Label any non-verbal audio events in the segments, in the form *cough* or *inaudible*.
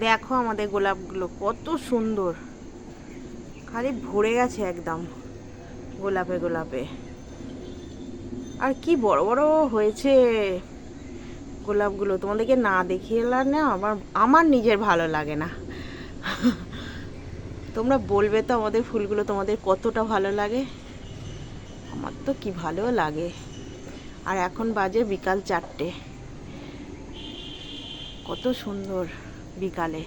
দেখো আমাদের গোলাপগুলো কত সুন্দর। খালি ভরে গেছে একদম গোলাপে গোলাপে। আর কি বড় বড় হয়েছে গোলাপগুলো, তোমাদেরকে না দেখিয়ে না আমার আমার নিজের ভালো লাগে না। তোমরা বলবে তো আমাদের ফুলগুলো তোমাদের কতটা ভালো লাগে। আমার তো কি ভালো লাগে। আর এখন বাজে বিকাল চারটে। কত সুন্দর। বিকালে।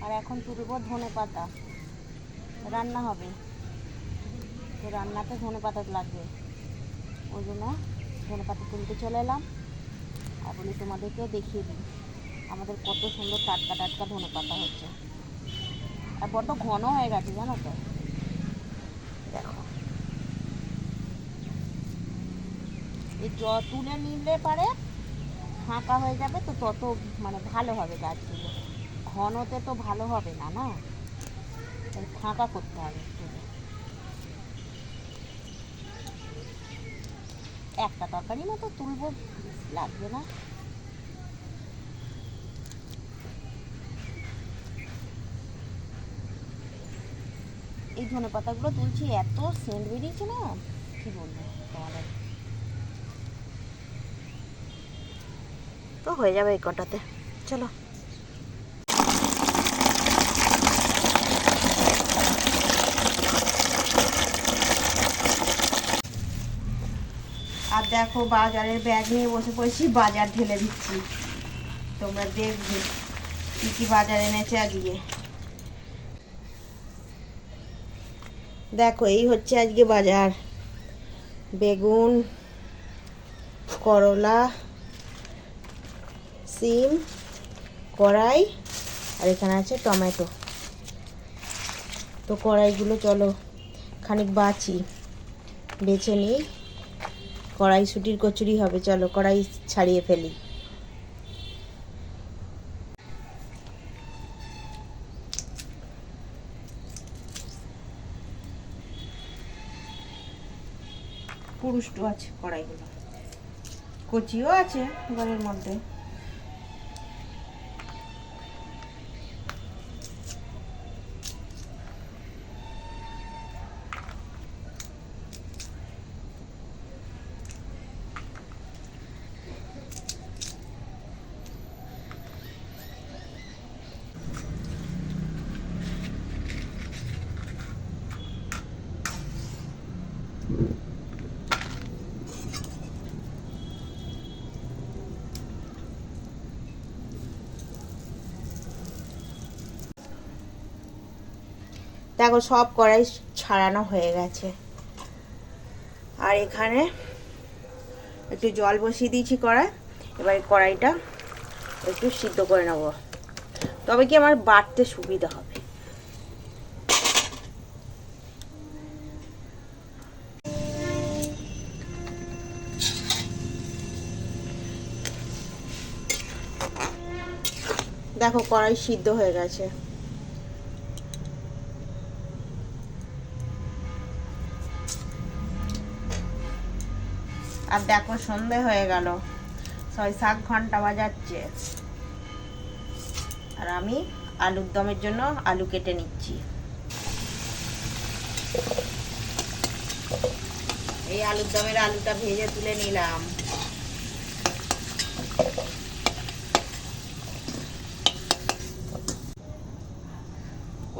আর এখন তুলব ধনে পাতা। রান্না হবে। তো রান্নাতে ধনে পাতা লাগবে। ওই জন্য ধনে পাতা তুলতে চলে এলাম। আর বলি তোমাদেরকেও দেখিয়ে দিই। আমাদের কত সুন্দর টাটকা টাটকা ধনে পাতা হচ্ছে। আর বড্ড ঘন হয়ে গেছে, জানো তো? দেখো। এই জ তুলে নিলে পারে ফাঁকা হয়ে যাবে তো তত মানে ভালো হবে গাছগুলো। ঘনতে তো ভালো হবে না না? ফাঁকা করতে হবে একটা। তরকারি মতো তুলবো, লাগবে না। এই ধনে পাতাগুলো তুলছি, এত সেন্ট বেরিয়েছে না, কি বলব তোমাদের? তো হয়ে যাবে এই কটাতে। চলো। আর দেখো, বাজারের ব্যাগ নিয়ে বসে পড়েছি, বাজার ঢেলে দিচ্ছি। তোমরা দেখবে কি কি বাজার এনেছে আজকে। দেখো, এই হচ্ছে আজকে বাজার। বেগুন, করলা সিম, কড়াই, আর এখানে আছে টমেটো। তো কড়াইগুলো চলো খানিক বাছি বেছে নিই। কড়াইশুটির কচুরি হবে, চলো কড়াই ছাড়িয়ে ফেলি। পুরুষটু আছে কড়াইগুলো। কচিও আছে ঘরের মধ্যে। দেখো সব কড়াই ছাড়ানো হয়ে গেছে। আর এখানে একটু জল বসিয়ে দিয়েছি কড়াই, এবার কড়াইটা একটু সিদ্ধ করে নেব। তবে কি আমার বাড়তে সুবিধা হবে। দেখো কড়াই সিদ্ধ হয়ে গেছে। আর দেখো সন্ধে হয়ে গেল। ছয় সাত ঘণ্টা বাজাচ্ছে। আর আমি আলুর দমের জন্য আলু কেটে নিচ্ছি। এই আলুর দমের আলুটা ভেজে তুলে নিলাম।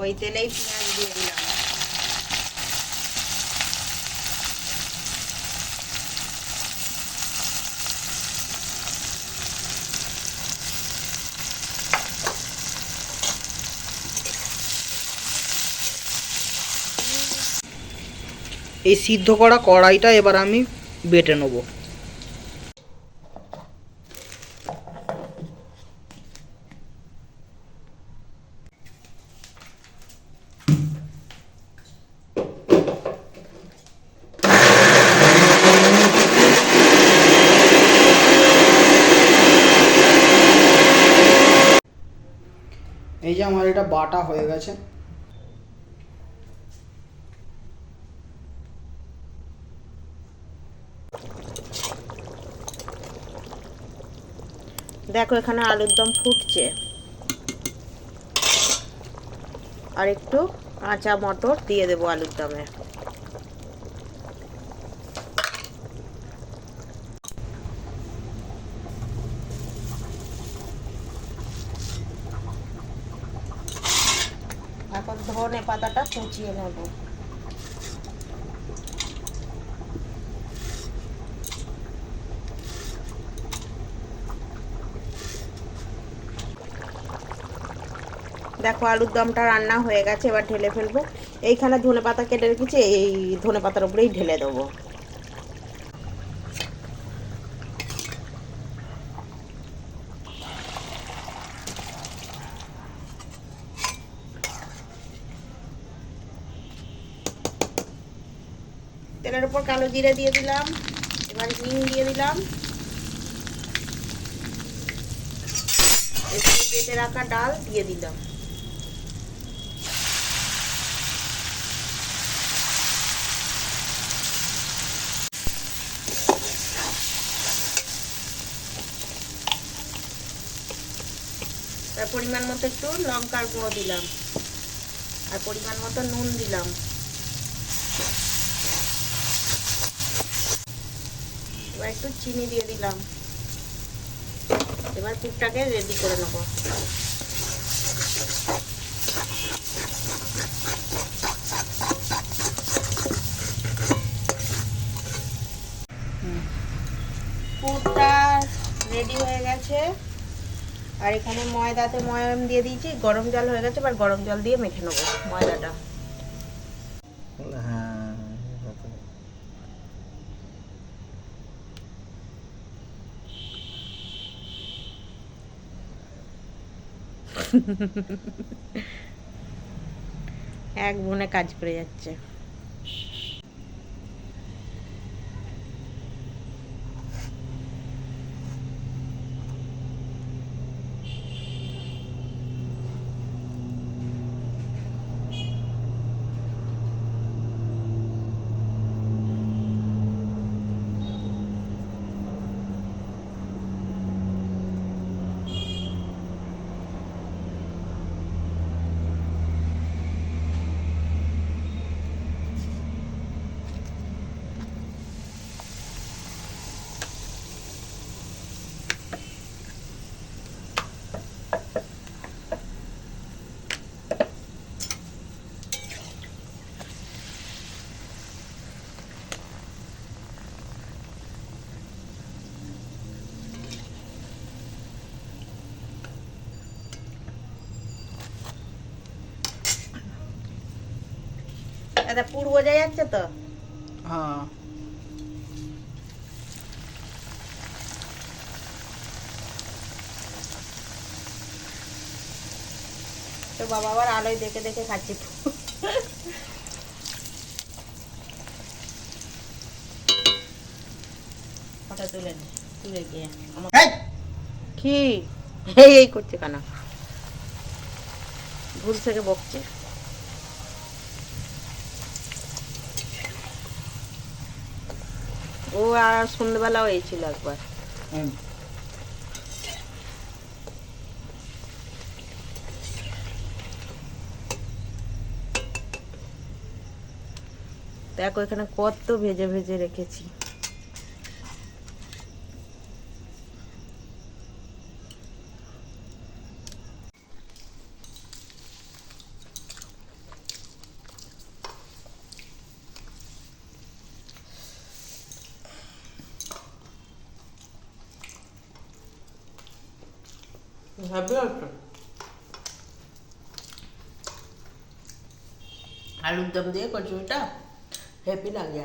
ওই তেলেই পেঁয়াজ দিয়ে দিলাম। এই সিদ্ধ করা কড়াইটা এবার আমি বেটে নেব। এই যে আমার এটা বাটা হয়ে গেছে। দেখো, এখানে আলুর দম ফুটছে। আর একটু কাঁচা মটর দিয়ে দেবো আলুর দমে। এখন ধনে পাতাটা কুচিয়ে নেব। দেখো, আলুর দমটা রান্না হয়ে গেছে, এবার ঢেলে ফেলব। এইখানে ধনে পাতা কেটে রেখেছি, এই ধনে পাতার উপরেই ঢেলে দেবো। তেলের উপর কালো জিরে দিয়ে দিলাম, এবার হিং দিয়ে দিলাম। কেটে রাখা ডাল দিয়ে দিলাম। পরিমাণ মতো একটু লঙ্কার গুঁড়ো দিলাম। আর পরিমাণ মতো নুন দিলাম। এবার একটু চিনি দিয়ে দিলাম। এবার পুরটাকে রেডি করে নেব। রেডি হয়ে গেছে। আর এখানে ময়দাতে ময়াম দিয়ে দিয়েছি গরম জল হয়ে গেছে এবার গরম জল দিয়ে মেখে নেব ময়দাটা। *laughs* এক বোনে কাজ করে যাচ্ছে। দাদা পুর বোঝা যাচ্ছে তো? হ্যাঁ। তো বাবা আবার আলোয় দেখে দেখে খাচ্ছি ফটো তুলে তুলে গিয়ে আমার কি? এই এই করছে কেন? ভুল থেকে বকছে। ও আর সন্ধ্যেবেলাও হয়েছিল ছিল একবার দেখো এখানে কত ভেজে ভেজে রেখেছি। ভাবি অল্প আলুর দম দিয়ে কচুরিটা হেপি লাগে